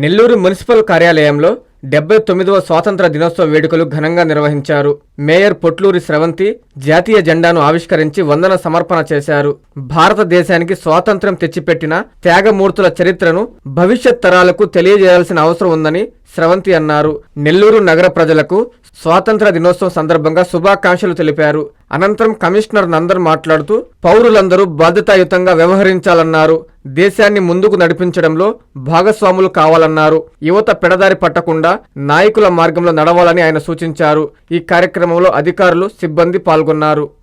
Nellore municipal కార్యాలయంలో డెబ్బై తొమ్మిదవ స్వాతంత్ర దినోత్సవ వేడుకలు ఘనంగా నిర్వహించారు. మేయర్ పొట్లూరి స్రవంతి జాతీయ జెండాను ఆవిష్కరించి వందన సమర్పణ చేశారు. భారతదేశానికి స్వాతంత్ర్యం తెచ్చిపెట్టిన త్యాగమూర్తుల చరిత్రను భవిష్యత్ తరాలకు తెలియజేయాల్సిన అవసరం ఉందని స్రవంతి అన్నారు. నెల్లూరు నగర ప్రజలకు స్వాతంత్ర దినోత్సవం సందర్భంగా శుభాకాంక్షలు తెలిపారు. అనంతరం కమిషనర్ నందర్ మాట్లాడుతూ పౌరులందరూ బాధ్యతాయుతంగా వ్యవహరించాలన్నారు. దేశాన్ని ముందుకు నడిపించడంలో భాగస్వాములు కావాలన్నారు. యువత పెడదారి పట్టకుండా నాయకుల మార్గంలో నడవాలని ఆయన సూచించారు. ఈ కార్యక్రమంలో అధికారులు సిబ్బంది పాల్గొన్నారు.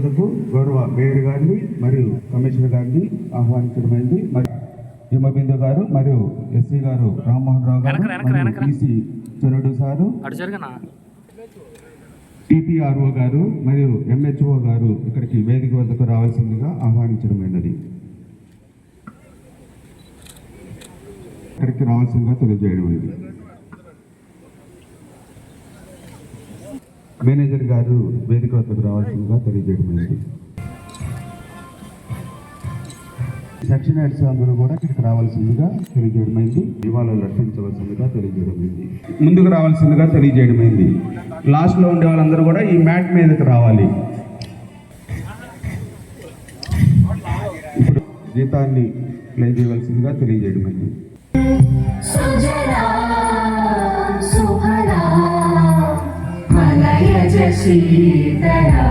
వద్దకు గౌరవ మేయర్ గారిని మరియు కమిషనర్ గారిని ఆహ్వానించడమైంది. మరి హిమబిందు గారు మరియు ఎస్సీ గారు రామ్మోహన్ రావు గారు. ఈసీ చరుడు సారు టిపిఆర్ఓ గారు మరియు ఎంహెచ్ఓ గారు ఇక్కడికి వేదిక వద్దకు రావాల్సిందిగా ఆహ్వానించడమైనది. ఇక్కడికి రావాల్సిందిగా తెలియజేయడమైనది మేనేజర్ గారు వేదిక వద్దకు రావాల్సిందిగా తెలియజేయడమైంది సెక్షన్ హెడ్స్ అందరూ కూడా ఇక్కడికి రావాల్సిందిగా తెలియజేయడమైంది ఇవాళ అర్పించవలసిందిగా తెలియజేయడమైంది ముందుకు రావాల్సిందిగా తెలియజేయడమైంది లాస్ట్లో ఉండే వాళ్ళందరూ కూడా ఈ మ్యాట్ మీదకి రావాలి. ఇప్పుడు జీతాన్ని ప్లే చేయవలసిందిగా తెలియజేయడమైంది సుజలా సుఫలా गजशीतला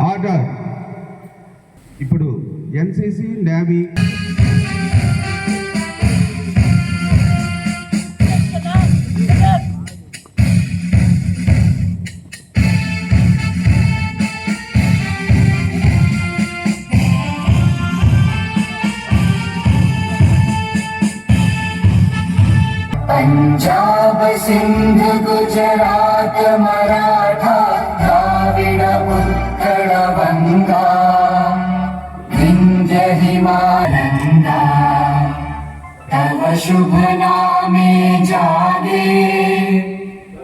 ఆర్డర్ ఇప్పుడు ఎన్సిసి నేవీ పంజాబ్ సింధ్ గుజరాత్ మరాఠా ద్రావిడ ఉత్కళ गङ्गां हिमानन्दा। तव जागे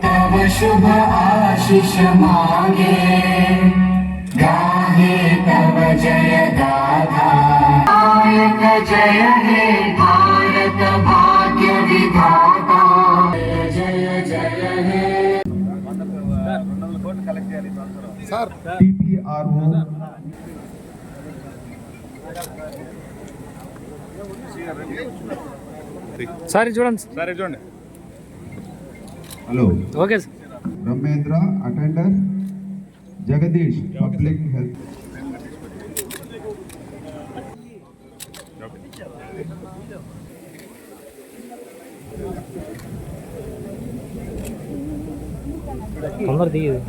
तब शुभ आशीष मागे। गाहे तब जय गाथा नायक जय हे भारत भाग्य विधाता। जय जय हे। సార్ సారీ చూడండి సరే చూడండి hello okay sir Brahmendra attender Jagadish public health తొందర దిగదు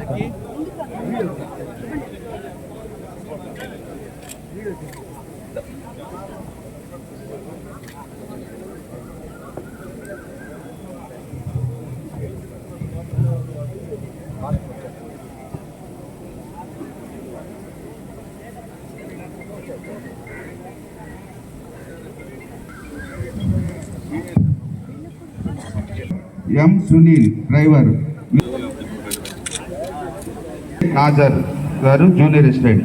ఎం సునీల్ డ్రైవర్. నాజర్ గారు జూనియర్ అసిస్టెంట్.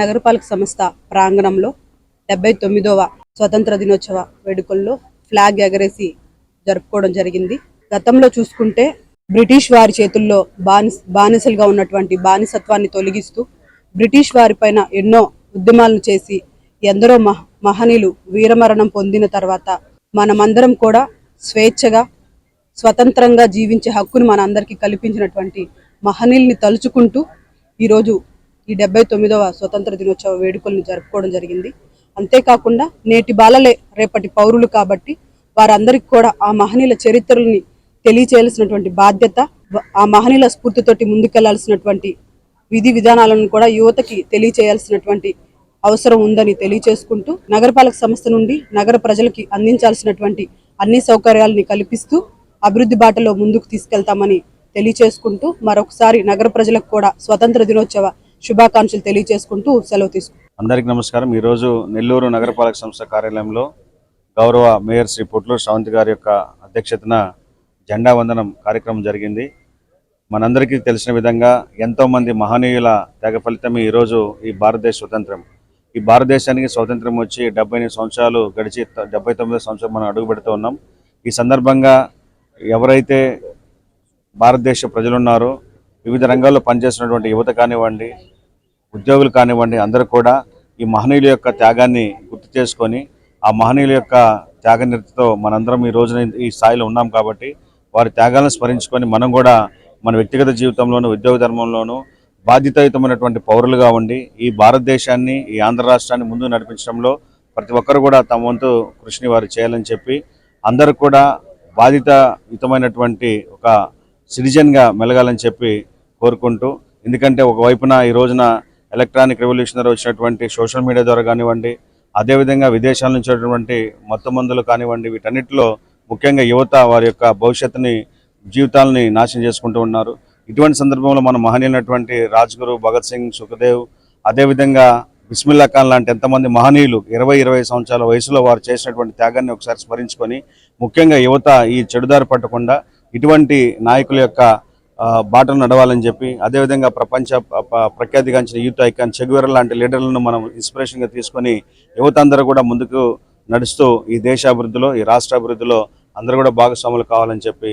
నగరపాలక సంస్థ ప్రాంగణంలో డెబ్బై తొమ్మిదవ స్వతంత్ర దినోత్సవ వేడుకల్లో ఫ్లాగ్ ఎగరేసి జరుపుకోవడం జరిగింది. గతంలో చూసుకుంటే బ్రిటిష్ వారి చేతుల్లో బానిస బానిసలుగా ఉన్నటువంటి బానిసత్వాన్ని తొలగిస్తూ బ్రిటిష్ వారి పైన ఎన్నో ఉద్యమాలను చేసి ఎందరో మహ మహనీయులు వీరమరణం పొందిన తర్వాత మనమందరం కూడా స్వేచ్ఛగా స్వతంత్రంగా జీవించే హక్కును మనందరికీ కల్పించినటువంటి మహనీయుల్ని తలుచుకుంటూ ఈరోజు ఈ డెబ్బై తొమ్మిదవ స్వతంత్ర దినోత్సవ వేడుకలను జరుపుకోవడం జరిగింది. అంతేకాకుండా నేటి బాలలే రేపటి పౌరులు కాబట్టి వారందరికీ కూడా ఆ మహనీయుల చరిత్రల్ని తెలియచేయాల్సినటువంటి బాధ్యత ఆ మహనీయుల స్ఫూర్తితోటి ముందుకెళ్ళాల్సినటువంటి విధి విధానాలను కూడా యువతకి తెలియచేయాల్సినటువంటి అవసరం ఉందని తెలియచేసుకుంటూ నగరపాలక సంస్థ నుండి నగర ప్రజలకి అందించాల్సినటువంటి అన్ని సౌకర్యాలని కల్పిస్తూ అభివృద్ధి బాటలో ముందుకు తీసుకెళ్తామని తెలియచేసుకుంటూ మరొకసారి నగర ప్రజలకు కూడా స్వతంత్ర దినోత్సవ శుభాకాంక్షలు తెలియచేసుకుంటూ సెలవు తీసుకుంటాం అందరికీ నమస్కారం. ఈరోజు నెల్లూరు నగరపాలక సంస్థ కార్యాలయంలో గౌరవ మేయర్ శ్రీ పొట్లూరు శ్రవంతి గారి యొక్క అధ్యక్షతన జెండా వందనం కార్యక్రమం జరిగింది. మనందరికీ తెలిసిన విధంగా ఎంతోమంది మహనీయుల త్యాగ ఫలితమే ఈరోజు ఈ భారతదేశ స్వతంత్రం. ఈ భారతదేశానికి స్వాతంత్రం వచ్చి డెబ్బై ఎనిమిది సంవత్సరాలు గడిచి డెబ్బై తొమ్మిది సంవత్సరం మనం అడుగు పెడుతూ ఉన్నాం. ఈ సందర్భంగా ఎవరైతే భారతదేశ ప్రజలున్నారో వివిధ రంగాల్లో పనిచేస్తున్నటువంటి యువత కానివ్వండి ఉద్యోగులు కానివ్వండి అందరూ కూడా ఈ మహనీయుల యొక్క త్యాగాన్ని గుర్తు చేసుకొని ఆ మహనీయుల యొక్క త్యాగ నిరతితో మనందరం ఈ రోజున ఈ స్థాయిలో ఉన్నాం కాబట్టి వారి త్యాగాలను స్మరించుకొని మనం కూడా మన వ్యక్తిగత జీవితంలోనూ ఉద్యోగ ధర్మంలోనూ బాధ్యతాయుతమైనటువంటి పౌరులుగా ఉండి ఈ భారతదేశాన్ని ఈ ఆంధ్ర రాష్ట్రాన్ని ముందు నడిపించడంలో ప్రతి ఒక్కరు కూడా తమ వంతు కృషిని వారు చేయాలని చెప్పి అందరూ కూడా బాధితయుతమైనటువంటి ఒక సిటిజన్గా మెలగాలని చెప్పి కోరుకుంటూ ఎందుకంటే ఒకవైపున ఈ రోజున ఎలక్ట్రానిక్ రెవల్యూషన్ ద్వారా వచ్చినటువంటి సోషల్ మీడియా ద్వారా కానివ్వండి అదేవిధంగా విదేశాల నుంచి వచ్చినటువంటి మత్తు మందులు కానివ్వండి వీటన్నిటిలో ముఖ్యంగా యువత వారి యొక్క భవిష్యత్తుని జీవితాలని నాశనం చేసుకుంటూ ఉన్నారు. ఇటువంటి సందర్భంలో మనం మహనీయులైనటువంటి రాజ్గురు భగత్ సింగ్ సుఖదేవ్ అదేవిధంగా బిస్మిల్లా ఖాన్ లాంటి ఎంతమంది మహనీయులు ఇరవై ఇరవై సంవత్సరాల వయసులో వారు చేసినటువంటి త్యాగాన్ని ఒకసారి స్మరించుకొని ముఖ్యంగా యువత ఈ చెడుదారి పట్టకుండా ఇటువంటి నాయకుల యొక్క బాటలు నడవాలని చెప్పి అదేవిధంగా ప్రపంచ ప్రఖ్యాతిగాంచిన యూత్ ఐకాన్ చెగువెర లాంటి లీడర్లను మనం ఇన్స్పిరేషన్గా తీసుకొని యువత అందరూ కూడా ముందుకు నడుస్తూ ఈ దేశ అభివృద్ధిలో ఈ రాష్ట్ర అభివృద్ధిలో అందరూ కూడా భాగస్వాములు కావాలని చెప్పి